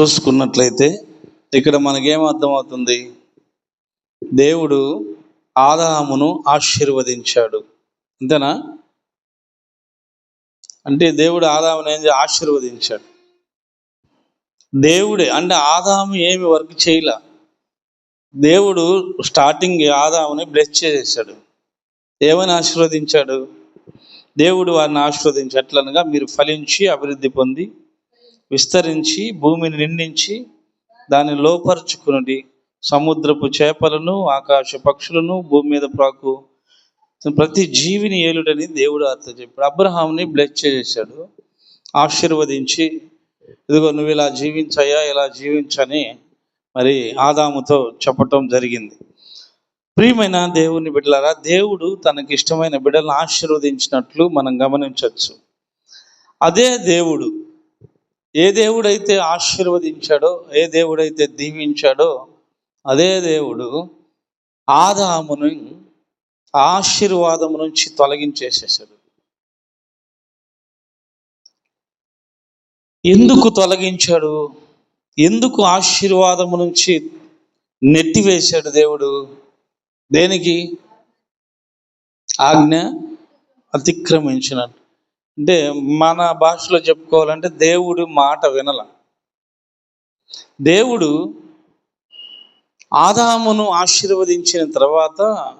చూసుకున్నట్లయితే ఇక్కడ మనకేం అర్థమవుతుంది? దేవుడు ఆదామును ఆశీర్వదించాడు. అంతేనా? అంటే దేవుడు ఆదామును ఏం ఆశీర్వదించాడు. దేవుడే అంటే ఆదాము ఏమి వర్క్ చేయలే? దేవుడు స్టార్టింగ్ ఆదాముని బ్లెస్ చేసేసాడు. ఏమని ఆశీర్వదించాడు? దేవుడు వారిని ఆశీర్వదించి అట్లనగా మీరు ఫలించి అభివృద్ధి పొంది విస్తరించి భూమిని నిండించి దాన్ని లోపరుచుకుని సముద్రపు చేపలను ఆకాశ పక్షులను భూమి మీద ప్రాకు ప్రతి జీవిని ఏలుడని దేవుడు అర్థం చెప్పాడు. అబ్రహాంని బ్లెస్ చేశాడు. ఆశీర్వదించి ఇదిగో నువ్వు ఇలా జీవించయ్యా ఇలా జీవించని? మరి ఆదాముతో చెప్పటం జరిగింది. ప్రియమైన దేవుని బిడ్డలారా దేవుడు తనకి ఇష్టమైన బిడ్డలను ఆశీర్వదించినట్లు మనం గమనించవచ్చు అదే దేవుడు ఏ దేవుడైతే ఆశీర్వదించాడో ఏ దేవుడైతే దీవించాడో అదే దేవుడు ఆదామును ఆశీర్వాదము నుంచి తొలగించేసేసాడు. ఎందుకు తొలగించాడు? ఎందుకు ఆశీర్వాదము నుంచి నెట్టివేశాడు దేవుడు? దేనికి? ఆజ్ఞ అతిక్రమించినట్టు. అంటే మన భాషలో చెప్పుకోవాలంటే దేవుడు మాట వినల. దేవుడు ఆదామును ఆశీర్వదించిన తర్వాత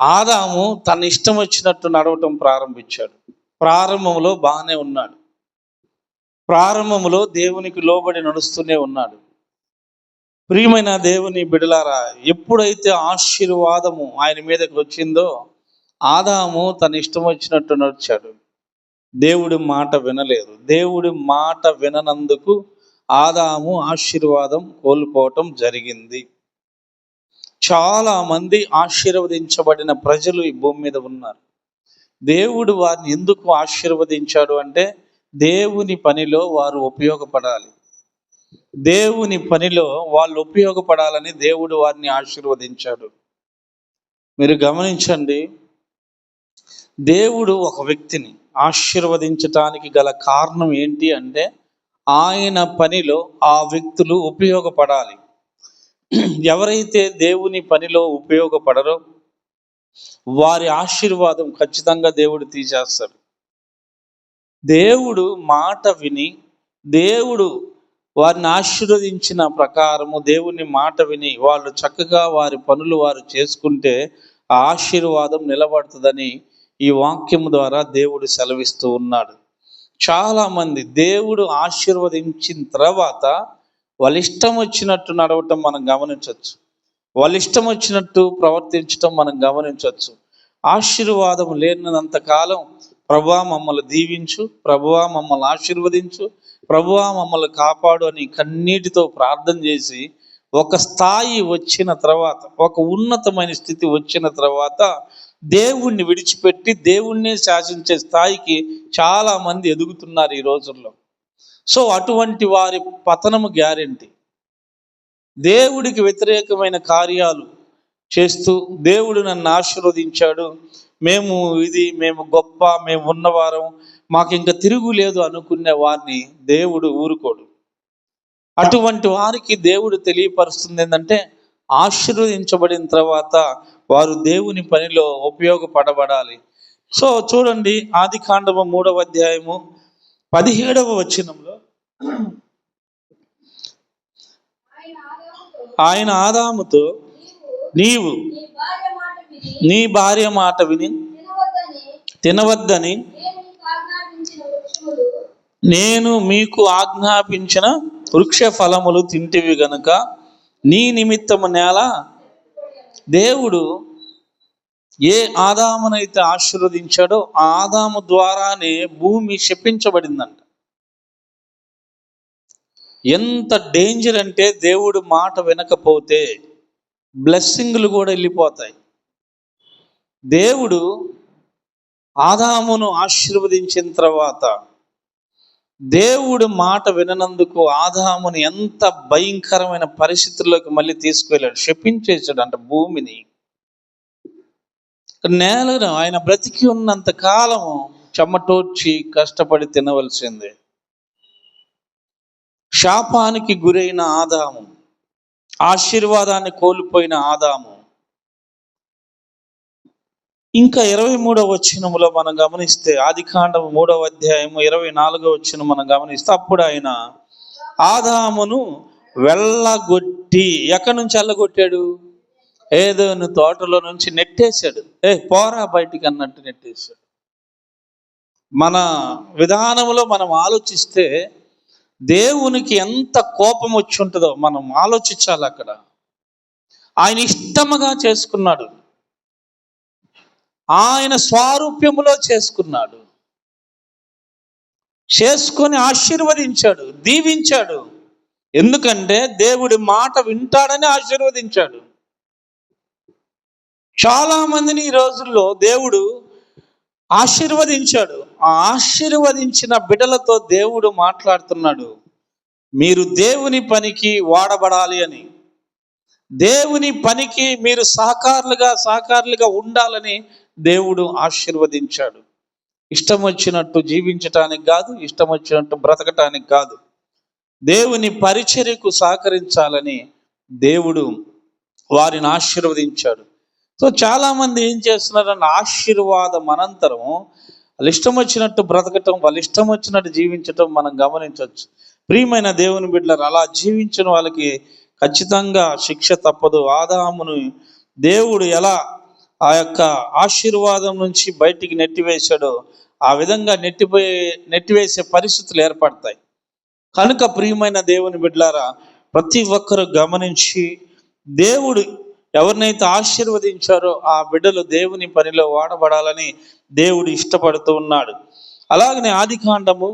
ఆదాము తన ఇష్టం వచ్చినట్టు నడవటం ప్రారంభించాడు. ప్రారంభంలో బాగానే ఉన్నాడు. ప్రారంభంలో దేవునికి లోబడి నడుస్తూనే ఉన్నాడు. ప్రియమైన దేవుని బిడలారా ఎప్పుడైతే ఆశీర్వాదము ఆయన మీదకి వచ్చిందో ఆదాము తన ఇష్టం వచ్చినట్టు నడిచాడు. దేవుడి మాట వినలేదు. దేవుడి మాట విననందుకు ఆదాము ఆశీర్వాదం కోల్పోవటం జరిగింది. చాలా మంది ఆశీర్వదించబడిన ప్రజలు ఈ భూమి మీద ఉన్నారు. దేవుడు వారిని ఎందుకు ఆశీర్వదించాడు అంటే దేవుని పనిలో వారు ఉపయోగపడాలి. దేవుని పనిలో వాళ్ళు ఉపయోగపడాలని దేవుడు వారిని ఆశీర్వదించాడు. మీరు గమనించండి దేవుడు ఒక వ్యక్తిని ఆశీర్వదించటానికి గల కారణం ఏంటి అంటే ఆయన పనిలో ఆ వ్యక్తులు ఉపయోగపడాలి. ఎవరైతే దేవుని పనిలో ఉపయోగపడరో వారి ఆశీర్వాదం ఖచ్చితంగా దేవుడు తీసేస్తాడు దేవుడు మాట విని దేవుడు వారిని ఆశీర్వదించిన ప్రకారము దేవుని మాట విని వాళ్ళు చక్కగా వారి పనులు వారు చేసుకుంటే ఆ ఆశీర్వాదం నిలబడుతుందని ఈ వాక్యం ద్వారా దేవుడు సెలవిస్తూ ఉన్నాడు. చాలా మంది దేవుడు ఆశీర్వదించిన తర్వాత వాళ్ళ ఇష్టం వచ్చినట్టు నడవటం మనం గమనించవచ్చు. వాళ్ళ ఇష్టం వచ్చినట్టు ప్రవర్తించటం మనం గమనించవచ్చు. ఆశీర్వాదం లేనంత కాలం ప్రభువా మమ్మల్ని దీవించు ప్రభువా మమ్మల్ని ఆశీర్వదించు ప్రభువా మమ్మల్ని కాపాడు అని కన్నీటితో ప్రార్థన చేసి ఒక స్థాయి వచ్చిన తర్వాత ఒక ఉన్నతమైన స్థితి వచ్చిన తర్వాత దేవుణ్ణి విడిచిపెట్టి దేవుణ్ణే శాసించే స్థాయికి చాలా మంది ఎదుగుతున్నారు ఈ రోజుల్లో. సో అటువంటి వారి పతనము గ్యారెంటీ. దేవుడికి వ్యతిరేకమైన కార్యాలు చేస్తూ దేవుడు నన్ను ఆశీర్వదించాడు. మేము ఇది మేము గొప్ప మేము ఉన్నవారం మాకు ఇంకా తిరుగు లేదు అనుకునే వారిని దేవుడు ఊరుకోడు. అటువంటి వారికి దేవుడు తెలియపరుస్తుంది ఏంటంటే ఆశీర్వదించబడిన తర్వాత వారు దేవుని పనిలో ఉపయోగపడబడాలి. సో చూడండి ఆది కాండము మూడవ అధ్యాయము పదిహేడవ వచనంలో. ఆయన ఆదాముతో నీవు నీ భార్య మాట విని తినవద్దని నేను నేను మీకు ఆజ్ఞాపించిన వృక్ష ఫలములు తింటివి గనుక నీ నిమిత్తము నేల దేవుడు ఏ ఆదామునైతే ఆశీర్వదించాడో ఆ ఆదాము ద్వారానే భూమి శపించబడిందంట. ఎంత డేంజర్ అంటే దేవుడు మాట వినకపోతే బ్లెస్సింగ్లు కూడా వెళ్ళిపోతాయి. దేవుడు ఆదామును ఆశీర్వదించిన తర్వాత దేవుడు మాట విననందుకు ఆదాముని ఎంత భయంకరమైన పరిస్థితుల్లోకి మళ్ళీ తీసుకువెళ్ళాడు. శపించేశాడు అంట భూమిని. నేలను ఆయన బ్రతికి ఉన్నంత కాలము చెమటోడ్చి కష్టపడి తినవలసిందే. శాపానికి గురైన ఆదాము ఆశీర్వాదాన్ని కోల్పోయిన ఆదాము ఇంకా ఇరవై మూడవ వచ్చినములో మనం గమనిస్తే ఆది కాండము మూడవ అధ్యాయము ఇరవై నాలుగవ వచ్చిన మనం గమనిస్తే అప్పుడు ఆయన ఆదామును వెళ్ళగొట్టి ఎక్కడి నుంచి వెళ్ళగొట్టాడు? ఏదో తోటలో నుంచి నెట్టేశాడు. ఏ పోరా బయటికి అన్నట్టు నెట్టేశాడు. మన విధానంలో మనం ఆలోచిస్తే దేవునికి ఎంత కోపం వచ్చి ఉంటుందో మనం ఆలోచించాలి అక్కడ. ఆయన ఇష్టముగా చేసుకున్నాడు. ఆయన స్వారూప్యములో చేసుకున్నాడు. చేసుకొని ఆశీర్వదించాడు దీవించాడు. ఎందుకంటే దేవుడి మాట వింటాడని ఆశీర్వదించాడు. చాలా మందిని ఈ రోజుల్లో దేవుడు ఆశీర్వదించాడు. ఆ ఆశీర్వదించిన బిడ్డలతో దేవుడు మాట్లాడుతున్నాడు. మీరు దేవుని పనికి వాడబడాలి అని. దేవుని పనికి మీరు సహకారులుగా సహకారులుగా ఉండాలని దేవుడు ఆశీర్వదించాడు. ఇష్టం వచ్చినట్టు జీవించటానికి కాదు ఇష్టం వచ్చినట్టు బ్రతకటానికి కాదు. దేవుని పరిచర్యకు సహకరించాలని దేవుడు వారిని ఆశీర్వదించాడు. సో చాలా మంది ఏం చేస్తున్నారంటే ఆశీర్వాదం అనంతరం వాళ్ళు ఇష్టం వచ్చినట్టు బ్రతకటం వాళ్ళు ఇష్టం వచ్చినట్టు జీవించటం మనం గమనించవచ్చు. ప్రియమైన దేవుని బిడ్డలు అలా జీవించిన వాళ్ళకి ఖచ్చితంగా శిక్ష తప్పదు. ఆదామును దేవుడు ఎలా ఆ యొక్క ఆశీర్వాదం నుంచి బయటికి నెట్టివేశాడో ఆ విధంగా నెట్టిపోయే నెట్టివేసే పరిస్థితులు ఏర్పడతాయి. కనుక ప్రియమైన దేవుని బిడ్డలారా ప్రతి ఒక్కరు గమనించి దేవుడు ఎవరినైతే ఆశీర్వదించారో ఆ బిడ్డలు దేవుని పనిలో వాడబడాలని దేవుడు ఇష్టపడుతూ ఉన్నాడు. అలాగనే ఆది కాండము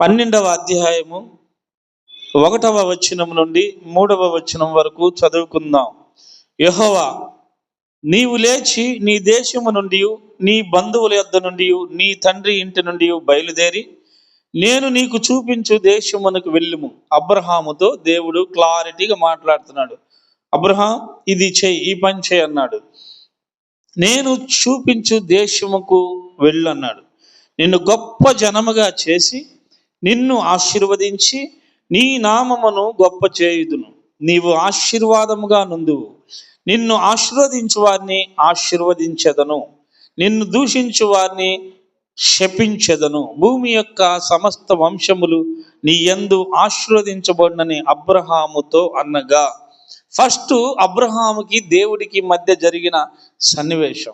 పన్నెండవ అధ్యాయము ఒకటవ వచనం నుండి మూడవ వచనం వరకు చదువుకుందాం. యహోవా నీవు లేచి నీ దేశము నుండి నీ బంధువుల యొద్ద నుండి నీ తండ్రి ఇంటి నుండి బయలుదేరి నేను నీకు చూపించు దేశమునకు వెళ్ళుము. అబ్రహాముతో దేవుడు క్లారిటీగా మాట్లాడుతున్నాడు. అబ్రహాం ఇది చేయి ఈ పని చేయి అన్నాడు. నేను చూపించు దేశముకు వెళ్ళు అన్నాడు నిన్ను గొప్ప జనముగా చేసి నిన్ను ఆశీర్వదించి నీ నామమును గొప్ప చేయుదును. నీవు ఆశీర్వాదముగా నుందువు నిన్ను ఆశీర్వదించు వారిని ఆశీర్వదించెదను. నిన్ను దూషించు వారిని శపించెదను. భూమి యొక్క సమస్త వంశములు నీ ఎందు ఆశీర్వదించబడినని అబ్రహాముతో అన్నగా ఫస్ట్ అబ్రహాముకి దేవుడికి మధ్య జరిగిన సన్నివేశం.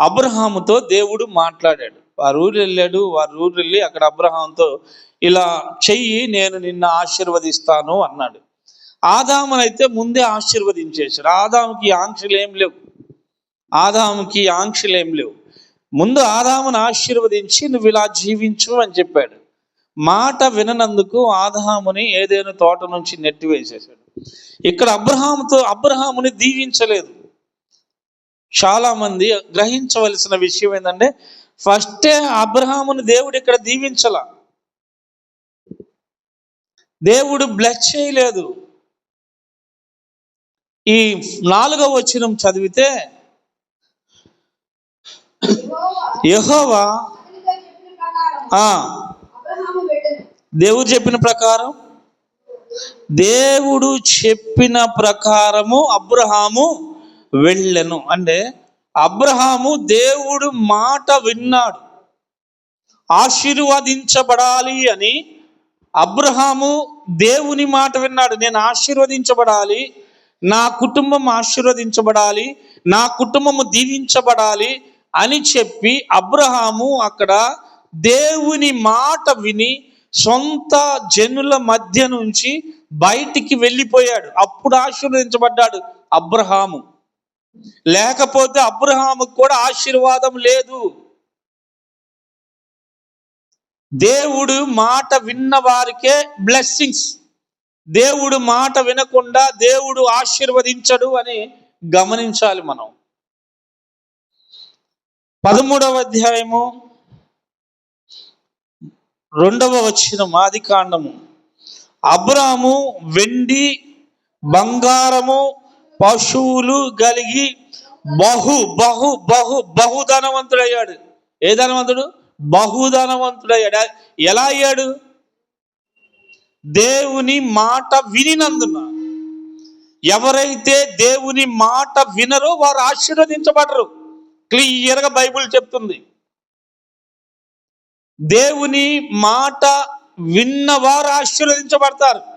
అబ్రహాముతో దేవుడు మాట్లాడాడు. వారు ఊరు వెళ్ళాడు. వారు ఊరు వెళ్ళి అక్కడ అబ్రహాంతో ఇలా చెయ్యి నేను నిన్ను ఆశీర్వదిస్తాను అన్నాడు. ఆదామునైతే ముందే ఆశీర్వదించేశాడు ఆదాముకి ఆంక్షలు ఏం లేవు. ఆదాముకి ఆంక్షలు ఏం లేవు. ముందు ఆదామును ఆశీర్వదించి నువ్వు ఇలా జీవించు అని చెప్పాడు. మాట విననందుకు ఆదాముని ఏదైనా తోట నుంచి నెట్టివేసేసాడు ఇక్కడ అబ్రహాముతో అబ్రహాముని దీవించలేదు. చాలా మంది గ్రహించవలసిన విషయం ఏంటంటే ఫస్టే అబ్రహాముని దేవుడు ఇక్కడ దీవించల. దేవుడు బ్లెస్ చేయలేదు. ఈ నాలుగవ వచనం చదివితే యహోవా ఆ దేవుడు చెప్పిన ప్రకారం దేవుడు చెప్పిన ప్రకారము అబ్రహాము వెళ్ళను. అంటే అబ్రహాము దేవుడు మాట విన్నాడు. ఆశీర్వదించబడాలి అని అబ్రహాము దేవుని మాట విన్నాడు. నేను ఆశీర్వదించబడాలి నా కుటుంబం ఆశీర్వదించబడాలి నా కుటుంబము దీవించబడాలి అని చెప్పి అబ్రహాము అక్కడ దేవుని మాట విని సొంత జనుల మధ్య నుంచి బయటికి వెళ్ళిపోయాడు. అప్పుడు ఆశీర్వదించబడ్డాడు అబ్రహాము. లేకపోతే అబ్రహాముకు కూడా ఆశీర్వాదం లేదు. దేవుడు మాట విన్న వారికే బ్లెస్సింగ్స్ దేవుడు మాట వినకుండా దేవుడు ఆశీర్వదించడు అని గమనించాలి మనం. పదమూడవ అధ్యాయము రెండవ వచ్చిన మాది కాండము. అబ్రాము వెండి బంగారము పశువులు కలిగి బహు బహు బహు బహుధనవంతుడయ్యాడు. ఏ ధనవంతుడు? బహుధనవంతుడయ్యాడు. ఎలా అయ్యాడు? దేవుని మాట వినినందున. ఎవరైతే దేవుని మాట వినరో వారు ఆశీర్వదించబడరు. క్లియర్గా బైబిల్ చెప్తుంది. దేవుని మాట విన్నవారు ఆశీర్వదించబడతారు.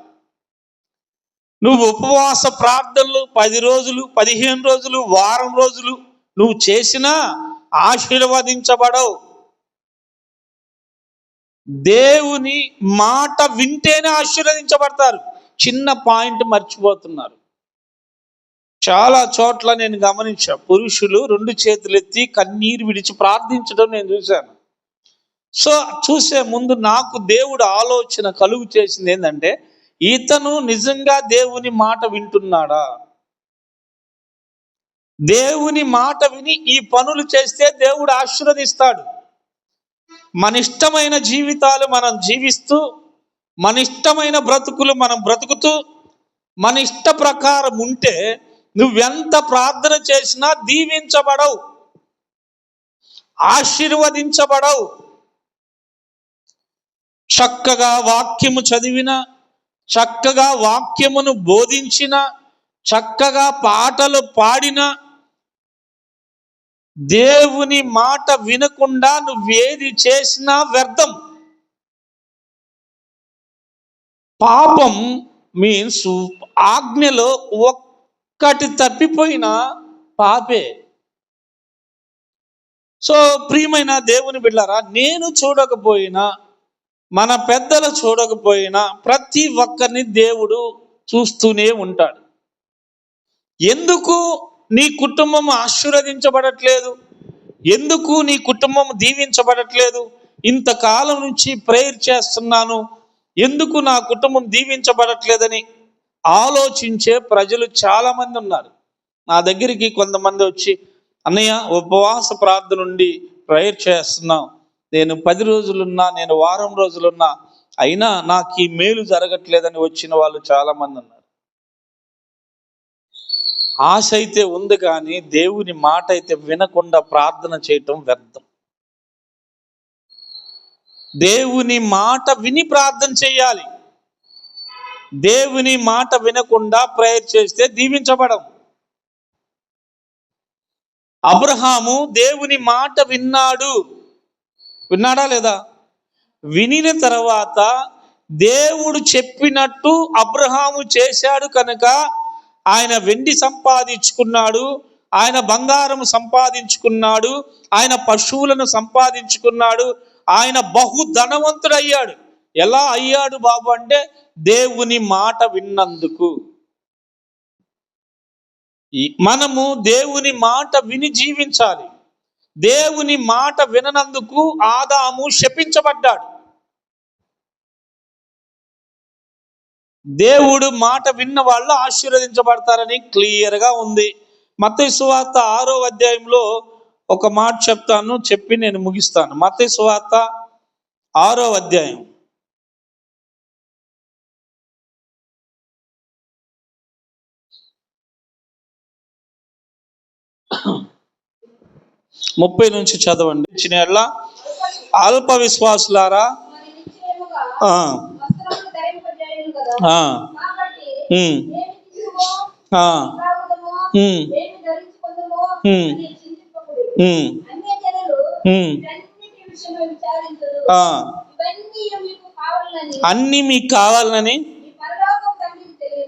నువ్వు ఉపవాస ప్రార్థనలు పది రోజులు పదిహేను రోజులు వారం రోజులు నువ్వు చేసినా ఆశీర్వదించబడవు. దేవుని మాట వింటేనే ఆశీర్వదించబడతారు. చిన్న పాయింట్ మర్చిపోతున్నారు. చాలా చోట్ల నేను గమనించా. పురుషులు రెండు చేతులు ఎత్తి కన్నీరు విడిచి ప్రార్థించడం నేను చూశాను. సో చూసే ముందు నాకు దేవుడు ఆలోచన కలుగు చేసింది ఏంటంటే ఇతను నిజంగా దేవుని మాట వింటున్నాడా? దేవుని మాట విని ఈ పనులు చేస్తే దేవుడు ఆశీర్వదిస్తాడు. మన ఇష్టమైన జీవితాలు మనం జీవిస్తూ మన ఇష్టమైన బ్రతుకులు మనం బ్రతుకుతూ మన ఇష్ట ప్రకారం ఉంటే నువ్వెంత ప్రార్థన చేసినా దీవించబడవు. ఆశీర్వదించబడవు. చక్కగా వాక్యము చదివిన చక్కగా వాక్యమును బోధించిన చక్కగా పాటలు పాడిన దేవుని మాట వినకుండా నువ్వేది చేసినా వ్యర్థం. పాపం మీన్స్ ఆజ్ఞలో ఒక్కటి తప్పిపోయిన పాపే. సో ప్రియమైన దేవుని బిడ్డారా నేను చూడకపోయినా మన పెద్దలు చూడకపోయినా ప్రతి ఒక్కరిని దేవుడు చూస్తూనే ఉంటాడు. ఎందుకు నీ కుటుంబం ఆశీర్వదించబడట్లేదు? ఎందుకు నీ కుటుంబం దీవించబడట్లేదు? ఇంతకాలం నుంచి ప్రేయర్ చేస్తున్నాను. ఎందుకు నా కుటుంబం దీవించబడట్లేదని ఆలోచించే ప్రజలు చాలామంది ఉన్నారు. నా దగ్గరికి కొంతమంది వచ్చి అన్నయ్య ఉపవాస ప్రార్థన నుండి ప్రేయర్ చేస్తున్నాం. నేను పది రోజులున్నా నేను వారం రోజులున్నా అయినా నాకు ఈ మేలు జరగట్లేదని వచ్చిన వాళ్ళు చాలా మంది ఉన్నారు. ఆశ అయితే ఉంది కానీ దేవుని మాట అయితే వినకుండా ప్రార్థన చేయటం వ్యర్థం. దేవుని మాట విని ప్రార్థన చేయాలి. దేవుని మాట వినకుండా ప్రేయర్ చేస్తే దీవించబడం. అబ్రహాము దేవుని మాట విన్నాడు. విన్నాడా లేదా? వినిన తర్వాత దేవుడు చెప్పినట్టు అబ్రహాము చేశాడు కనుక ఆయన వెండి సంపాదించుకున్నాడు ఆయన బంగారం సంపాదించుకున్నాడు ఆయన పశువులను సంపాదించుకున్నాడు ఆయన బహు ధనవంతుడయ్యాడు ఎలా అయ్యాడు బాబు అంటే దేవుని మాట విన్నందుకు. మనము దేవుని మాట విని జీవించాలి. దేవుని మాట విననందుకు ఆదాము శపించబడ్డాడు. దేవుడు మాట విన్న వాళ్ళు ఆశీర్వదించబడతారని క్లియర్గా ఉంది. మత సువార్త ఆరో అధ్యాయంలో ఒక మాట చెప్తాను చెప్పి నేను ముగిస్తాను. మత సువార్త ఆరో అధ్యాయం. విషయమై విచారించరు ఆ. ఇవన్నీ మీకు కావాలని అన్నీ మీకు కావాలని మీ పరలోకపు తండ్రికి తెలుసు.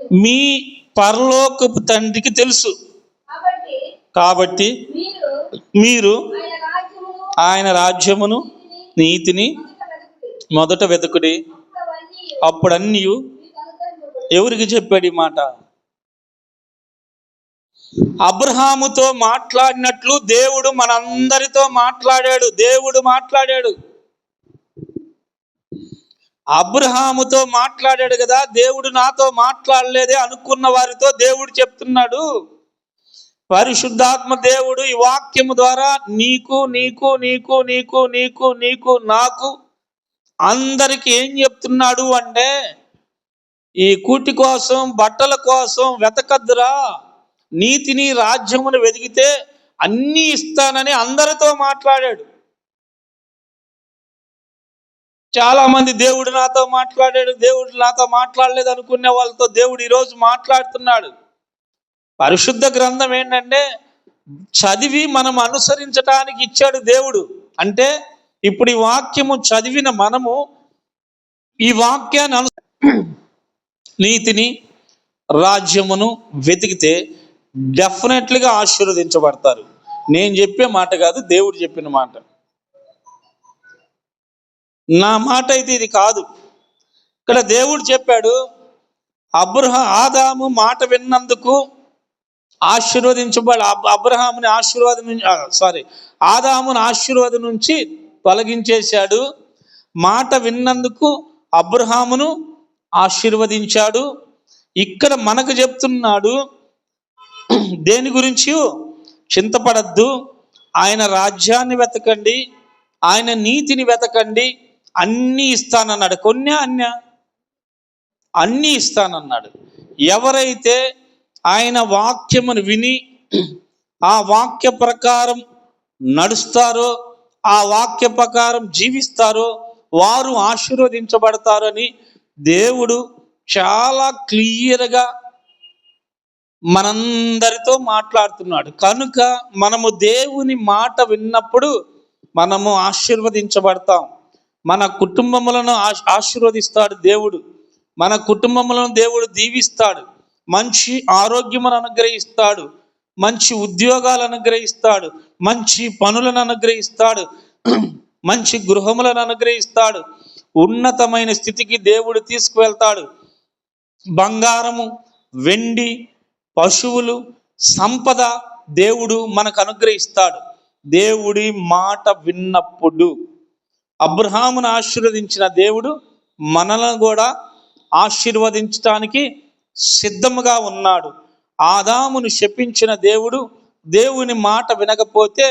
కాబట్టి మీరు ఆయన రాజ్యమును నీతిని మొదట వెతుకుడి. అప్పుడన్నీ ఎవరికి చెప్పాడు ఈ మాట? అబ్రహాముతో మాట్లాడినట్లు దేవుడు మనందరితో మాట్లాడాడు. దేవుడు మాట్లాడాడు. అబ్రహాముతో మాట్లాడాడు కదా దేవుడు నాతో మాట్లాడలేదే అనుకున్న వారితో దేవుడు చెప్తున్నాడు. పరిశుద్ధాత్మ దేవుడు ఈ వాక్యము ద్వారా నీకు నీకు నీకు నీకు నీకు నీకు నాకు అందరికి ఏం చెప్తున్నాడు అంటే ఈ కూటి కోసం బట్టల కోసం వెతకద్దురా. నీతిని రాజ్యమును వెతికితే అన్నీ ఇస్తానని అందరితో మాట్లాడాడు. చాలా మంది దేవుడు నాతో మాట్లాడాడు దేవుడు నాతో మాట్లాడలేదు అనుకునే వాళ్ళతో దేవుడు ఈరోజు మాట్లాడుతున్నాడు. పరిశుద్ధ గ్రంథం ఏంటంటే చదివి మనం అనుసరించటానికి ఇచ్చాడు దేవుడు. అంటే ఇప్పుడు ఈ వాక్యము చదివిన మనము ఈ వాక్యాన్ని అను నీతిని రాజ్యమును వెతికితే డెఫినెట్లీగా ఆశీర్వదించబడతారు. నేను చెప్పే మాట కాదు దేవుడు చెప్పిన మాట. నా మాట అయితే ఇది కాదు. ఇక్కడ దేవుడు చెప్పాడు అబ్రహ ఆదాము మాట విన్నందుకు ఆశీర్వదించబడి అబ్రహాముని ఆశీర్వాదం సారీ ఆదాముని ఆశీర్వాదం నుంచి తొలగించేశాడు. మాట విన్నందుకు అబ్రహామును ఆశీర్వదించాడు. ఇక్కడ మనకు చెప్తున్నాడు దేని గురించి? చింతపడద్దు. ఆయన రాజ్యాన్ని వెతకండి ఆయన నీతిని వెతకండి. అన్నీ ఇస్తానన్నాడు. కొన్నే అన్య? అన్నీ ఇస్తానన్నాడు. ఎవరైతే ఆయన వాక్యమును విని ఆ వాక్య ప్రకారం నడుస్తారో ఆ వాక్య ప్రకారం జీవిస్తారో వారు ఆశీర్వదించబడతారని దేవుడు చాలా క్లియర్గా మనందరితో మాట్లాడుతున్నాడు. కనుక మనము దేవుని మాట విన్నప్పుడు మనము ఆశీర్వదించబడతాం. మన కుటుంబములను ఆశ్- ఆశీర్వదిస్తాడు దేవుడు. మన కుటుంబములను దేవుడు దీవిస్తాడు. మంచి ఆరోగ్యమును అనుగ్రహిస్తాడు మంచి ఉద్యోగాలు అనుగ్రహిస్తాడు మంచి పనులను అనుగ్రహిస్తాడు మంచి గృహములను అనుగ్రహిస్తాడు ఉన్నతమైన స్థితికి దేవుడు తీసుకువెళ్తాడు. బంగారము వెండి పశువులు సంపద దేవుడు మనకు అనుగ్రహిస్తాడు. దేవుడి మాట విన్నప్పుడు అబ్రహామును ఆశీర్వదించిన దేవుడు మనలను కూడా ఆశీర్వదించటానికి సిద్ధముగా ఉన్నాడు. ఆదామును శపించిన దేవుడు దేవుని మాట వినకపోతే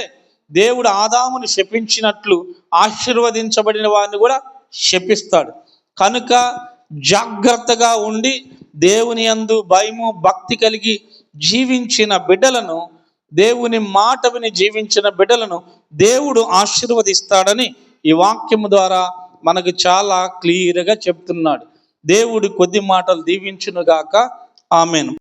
దేవుడు ఆదామును శపించినట్లు ఆశీర్వదించబడిన వారిని కూడా శపిస్తాడు. కనుక జాగ్రత్తగా ఉండి దేవుని యందు భయము భక్తి కలిగి జీవించిన బిడ్డలను దేవుని మాట విని జీవించిన బిడ్డలను దేవుడు ఆశీర్వదిస్తాడని ఈ వాక్యము ద్వారా మనకు చాలా క్లియర్గా చెప్తున్నాడు. దేవుడు కొద్ది మాటలు దీవించునుగాక. ఆమెను.